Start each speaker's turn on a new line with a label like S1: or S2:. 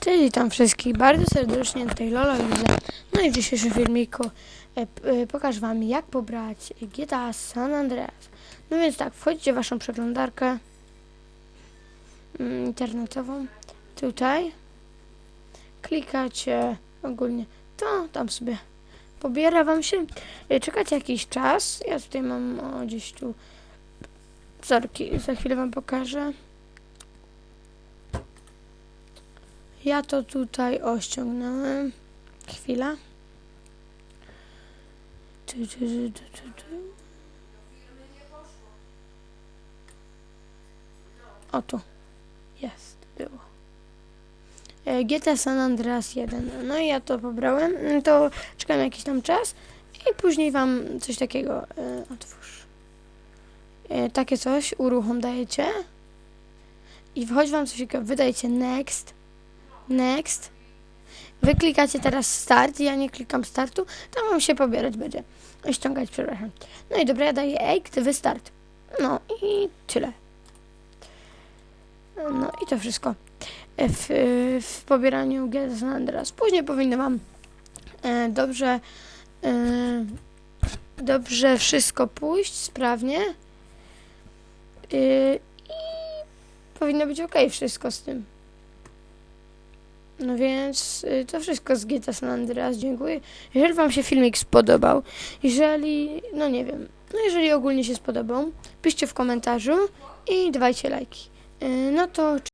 S1: Cześć, witam wszystkich bardzo serdecznie, tutaj Lolo i Liza. No i w dzisiejszym filmiku e, e, pokażę wam jak pobrać GTA San Andreas. No więc tak, wchodzicie w waszą przeglądarkę mm, internetową, tutaj, klikacie ogólnie to, tam sobie pobiera wam się, e, czekacie jakiś czas, ja tutaj mam o, gdzieś tu, Zarki, za chwilę wam pokażę. Ja to tutaj ościągnąłem. Chwila. O tu. Jest. Było. E, GTA San Andreas 1. No i ja to pobrałem. Mm, To czekam jakiś tam czas i później wam coś takiego e, otwórz. E, takie coś uruchom dajecie i wchodzi wam coś takiego, wydajecie next Next. Wy klikacie teraz start, ja nie klikam startu, tam wam się pobierać będzie. Ściągać, przepraszam. No i dobra, ja daję exit, wy start. No i tyle. No i to wszystko. W, w pobieraniu GTA San Andreas. Później powinno wam e, dobrze e, dobrze wszystko pójść, sprawnie. E, I powinno być ok wszystko z tym. No więc y, to wszystko z GTA San Andreas. Dziękuję. Jeżeli Wam się filmik spodobał, jeżeli, no nie wiem, no jeżeli ogólnie się spodobał, piszcie w komentarzu i dawajcie lajki. Y, No to